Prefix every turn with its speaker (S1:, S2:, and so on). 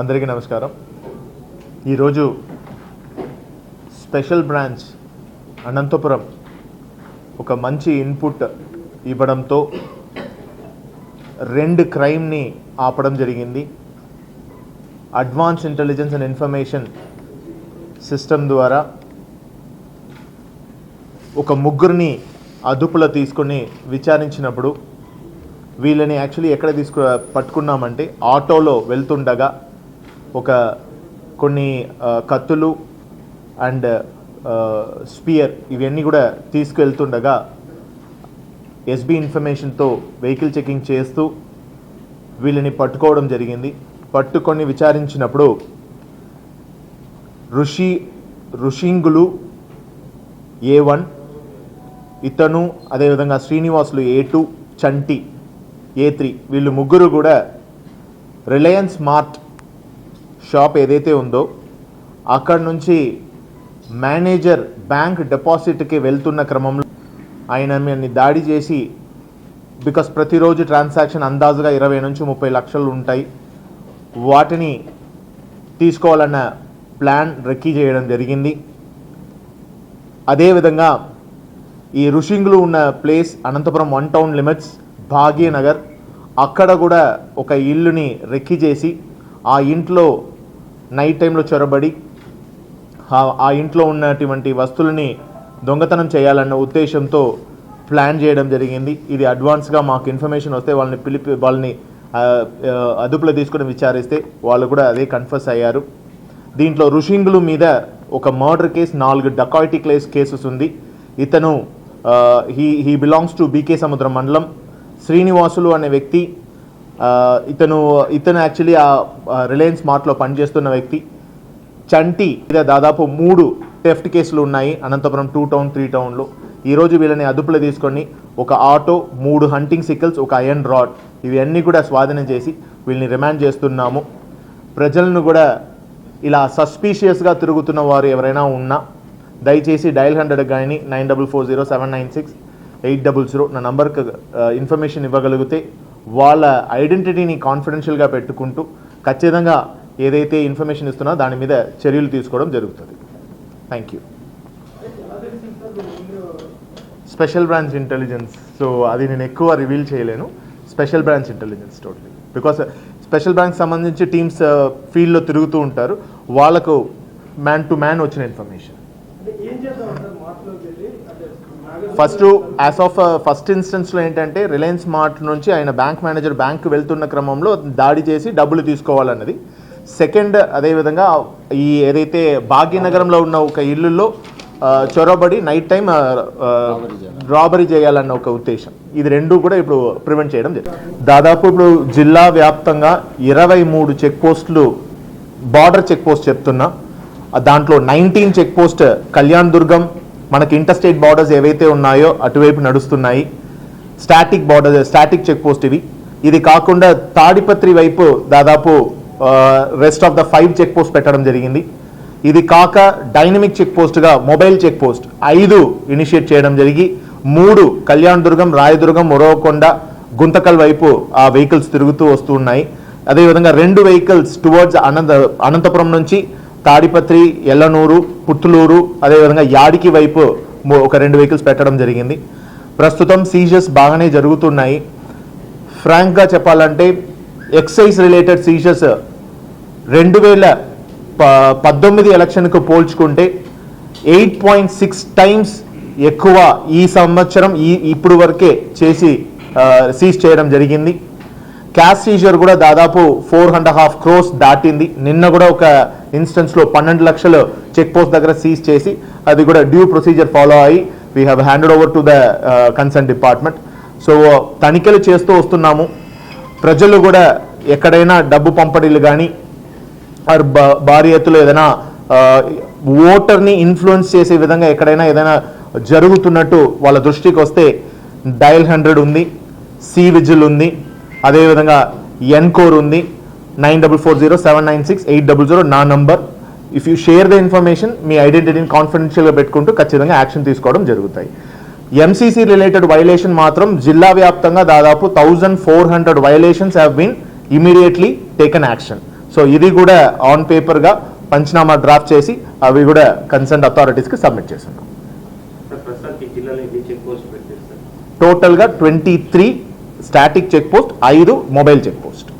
S1: అందరికీ నమస్కారం. ఈరోజు స్పెషల్ బ్రాంచ్ అనంతపురం ఒక మంచి ఇన్పుట్ ఇవ్వడంతో రెండు క్రైమ్ని ఆపడం జరిగింది. Advance intelligence and information system ద్వారా ఒక ముగ్గురిని అదుపులో తీసుకొని విచారించినప్పుడు వీళ్ళని యాక్చువల్లీ ఎక్కడ తీసుకు పట్టుకున్నామంటే ఆటోలో వెళ్తుండగా ఒక కొన్ని కత్తులు అండ్ స్పియర్ ఇవన్నీ కూడా తీసుకెళ్తుండగా ఎస్బీ ఇన్ఫర్మేషన్తో వెహికల్ చెకింగ్ చేస్తూ వీళ్ళని పట్టుకోవడం జరిగింది. పట్టుకొని విచారించినప్పుడు ఋషి ఋషింగులు ఏ వన్ ఇతను అదేవిధంగా Srinivasulu A two Chanti A three వీళ్ళు ముగ్గురు కూడా రిలయన్స్ మార్ట్ షాప్ ఏదైతే ఉందో అక్కడ నుంచి మేనేజర్ బ్యాంక్ డిపాజిట్కి వెళ్తున్న క్రమంలో ఆయన మీద దాడి చేసి బికాస్ ప్రతిరోజు ట్రాన్సాక్షన్ అందాజుగా ఇరవై నుంచి ముప్పై లక్షలు ఉంటాయి వాటిని తీసుకోవాలన్న ప్లాన్ రెక్కీ చేయడం జరిగింది. అదేవిధంగా ఈ రుషింగ్లు ఉన్న place Anantapuram one town limits Bhagyanagar అక్కడ కూడా ఒక ఇల్లుని రెక్కి చేసి ఆ ఇంట్లో నైట్ టైంలో చొరబడి ఆ- ఇంట్లో ఉన్నటువంటి వస్తువులని దొంగతనం చేయాలన్న ఉద్దేశంతో ప్లాన్ చేయడం జరిగింది. ఇది అడ్వాన్స్గా మాకు ఇన్ఫర్మేషన్ వస్తే వాళ్ళని పిలిపి వాళ్ళని అదుపులో తీసుకుని విచారిస్తే వాళ్ళు కూడా అదే కన్ఫర్స్ అయ్యారు. దీంట్లో ఋషింగులు మీద ఒక మర్డర్ కేసు నాలుగు డకాయిటీ లేస్ కేసెస్ ఉంది. ఇతను he he belongs to B సముద్రం మండలం. శ్రీనివాసులు అనే వ్యక్తి ఇతను ఇతను యాక్చువల్లీ ఆ రిలయన్స్ మార్ట్లో పనిచేస్తున్న వ్యక్తి. చంటి మీద దాదాపు మూడు టెఫ్ట్ కేసులు ఉన్నాయి. అనంతపురం టూ టౌన్ త్రీ టౌన్లో ఈరోజు వీళ్ళని అదుపులో తీసుకొని ఒక ఆటో మూడు హంటింగ్ సిక్కల్స్ ఒక అయన్ రాడ్ ఇవన్నీ కూడా స్వాధీనం చేసి వీళ్ళని రిమాండ్ చేస్తున్నాము. ప్రజలను కూడా ఇలా సస్పీషియస్గా తిరుగుతున్న వారు ఎవరైనా ఉన్నా దయచేసి డయల్ హండ్రెడ్ కానీ nine double four zero seven nine six eight double zero నా నంబర్కి ఇన్ఫర్మేషన్ ఇవ్వగలిగితే వాళ్ళ ఐడెంటిటీని కాన్ఫిడెన్షియల్గా పెట్టుకుంటూ ఖచ్చితంగా ఏదైతే ఇన్ఫర్మేషన్ ఇస్తున్నా దాని మీద చర్యలు తీసుకోవడం జరుగుతుంది. Thank you special branch intelligence so అది నేను ఎక్కువ రివీల్ చేయలేను. Special branch intelligence totally because special branch సంబంధించి టీమ్స్ ఫీల్డ్లో uh, తిరుగుతూ ఉంటారు. వాళ్ళకు మ్యాన్ టు మ్యాన్ వచ్చిన information first as of first ఇన్స్టెన్స్లో ఏంటంటే రిలయన్స్ మార్ట్ నుంచి ఆయన బ్యాంక్ మేనేజర్ బ్యాంక్ వెళ్తున్న క్రమంలో దాడి చేసి డబ్బులు తీసుకోవాలన్నది. సెకండ్ అదేవిధంగా ఈ ఏదైతే భాగ్యనగరంలో ఉన్న ఒక ఇల్లులో uh, చొరబడి నైట్ టైం రాబరీ చేయాలన్న ఒక ఉద్దేశం. ఇది రెండు కూడా ఇప్పుడు ప్రివెంట్ చేయడం జరిగింది. దాదాపు ఇప్పుడు జిల్లా వ్యాప్తంగా ఇరవై మూడు చెక్ పోస్టులు బార్డర్ చెక్ పోస్ట్ చెప్తున్నా. దాంట్లో nineteen check post Kalyan Durgam మనకి ఇంటర్ స్టేట్ బార్డర్స్ ఏవైతే ఉన్నాయో అటువైపు నడుస్తున్నాయి. Static border static check post ఇవి. ఇది కాకుండా తాడిపత్రి వైపు దాదాపు rest of the five check post పెట్టడం జరిగింది. ఇది కాక డైనమిక్ చెక్ పోస్ట్గా మొబైల్ చెక్ పోస్ట్ ఐదు ఇనిషియేట్ చేయడం జరిగి మూడు కళ్యాణ్ దుర్గం రాయదుర్గం మొరవకొండ గుంతకల్ వైపు ఆ వెహికల్స్ తిరుగుతూ వస్తూ ఉన్నాయి. అదేవిధంగా రెండు వెహికల్స్ టువర్డ్స్ అనంత అనంతపురం నుంచి తాడిపత్రి ఎల్లనూరు పుత్తులూరు అదేవిధంగా యాడికి వైపు ఒక రెండు వెహికల్స్ పెట్టడం జరిగింది. ప్రస్తుతం సీజర్స్ బాగానే జరుగుతున్నాయి. ఫ్రాంక్గా చెప్పాలంటే ఎక్సైజ్ రిలేటెడ్ సీజర్స్ రెండు వేల ప పద్దొమ్మిది ఎలక్షన్కు పోల్చుకుంటే ఎయిట్ పాయింట్ సిక్స్ టైమ్స్ ఎక్కువ ఈ సంవత్సరం ఈ ఇప్పుడు వరకే చేసి సీజ్ చేయడం జరిగింది. క్యాష్ సీజర్ కూడా దాదాపు ఫోర్ అండ్ హాఫ్ క్రోస్ దాటింది. నిన్న కూడా ఒక ఇన్స్టెన్స్లో పన్నెండు లక్షలు చెక్ పోస్ట్ దగ్గర సీజ్ చేసి అది కూడా డ్యూ ప్రొసీజర్ ఫాలో అయ్యి we have handed over to the concern department so తనిఖీలు చేస్తూ వస్తున్నాము. ప్రజలు కూడా ఎక్కడైనా డబ్బు పంపడీలు కానీ ఆర్ భారీ ఎత్తులో ఏదైనా ఓటర్ని ఇన్ఫ్లుయెన్స్ చేసే విధంగా ఎక్కడైనా ఏదైనా జరుగుతున్నట్టు వాళ్ళ దృష్టికి వస్తే డయల్ హండ్రెడ్ ఉంది సి విజిల్ ఉంది అదేవిధంగా ఎన్కోర్ ఉంది. Nine double four zero seven nine six eight double zero నా number. If you share the information మీ ఐడెంటిటీని కాన్ఫిడెన్షియల్గా పెట్టుకుంటూ ఖచ్చితంగా యాక్షన్ తీసుకోవడం జరుగుతాయి. ఎంసీసీ రిలేటెడ్ వైలేషన్ మాత్రం జిల్లా వ్యాప్తంగా దాదాపు thousand four hundred violations have been immediately taken action so ఇది కూడా ఆన్ పేపర్గా పంచనామా డ్రాఫ్ట్ చేసి అవి కూడా కన్సర్న్ అథారిటీస్కి సబ్మిట్ చేస్తున్నాం
S2: సార్?
S1: టోటల్గా twenty three static check post ఐదు మొబైల్ చెక్ పోస్ట్